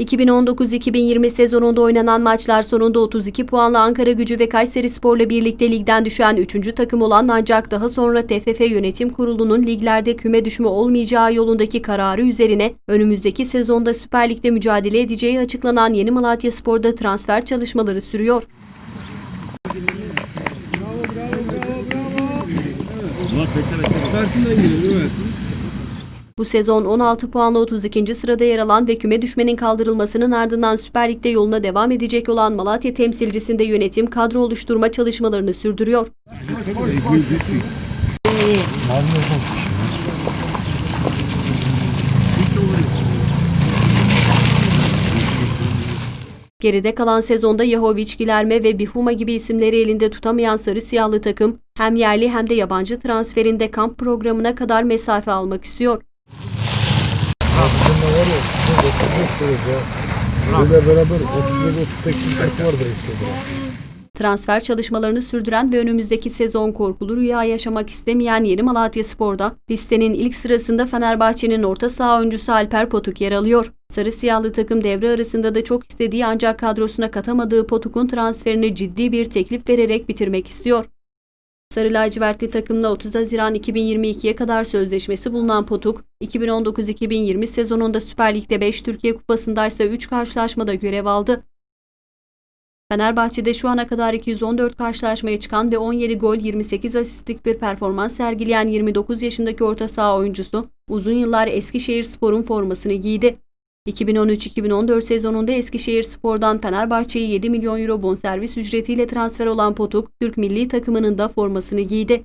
2019-2020 sezonunda oynanan maçlar sonunda 32 puanla Ankara Gücü ve Kayseri Spor'la birlikte ligden düşen 3. takım olan ancak daha sonra TFF Yönetim Kurulu'nun liglerde küme düşme olmayacağı yolundaki kararı üzerine önümüzdeki sezonda Süper Lig'de mücadele edeceği açıklanan Yeni Malatya Spor'da transfer çalışmaları sürüyor. Tersinden gidiyor evet. Bu sezon 16 puanla 32. sırada yer alan ve küme düşmenin kaldırılmasının ardından Süper Lig'de yoluna devam edecek olan Malatya temsilcisinde yönetim kadro oluşturma çalışmalarını sürdürüyor. Geride kalan sezonda Yahovic, Gilerme ve Bifuma gibi isimleri elinde tutamayan sarı siyahlı takım hem yerli hem de yabancı transferinde kamp programına kadar mesafe almak istiyor. Böyle beraber 37-38 takım var da hissediyor. Transfer çalışmalarını sürdüren ve önümüzdeki sezon korkulu rüya yaşamak istemeyen Yeni Malatya Spor'da listenin ilk sırasında Fenerbahçe'nin orta saha oyuncusu Alper Potuk yer alıyor. Sarı siyahlı takım devre arasında da çok istediği ancak kadrosuna katamadığı Potuk'un transferini ciddi bir teklif vererek bitirmek istiyor. Sarı lacivertli takımla 30 Haziran 2022'ye kadar sözleşmesi bulunan Potuk, 2019-2020 sezonunda Süper Lig'de 5 Türkiye Kupası'nda ise 3 karşılaşmada görev aldı. Fenerbahçe'de şu ana kadar 214 karşılaşmaya çıkan ve 17 gol 28 asistlik bir performans sergileyen 29 yaşındaki orta saha oyuncusu uzun yıllar Eskişehir Spor'un formasını giydi. 2013-2014 sezonunda Eskişehir Spor'dan Fenerbahçe'ye 7 milyon euro bonservis ücretiyle transfer olan Potuk, Türk milli takımının da formasını giydi.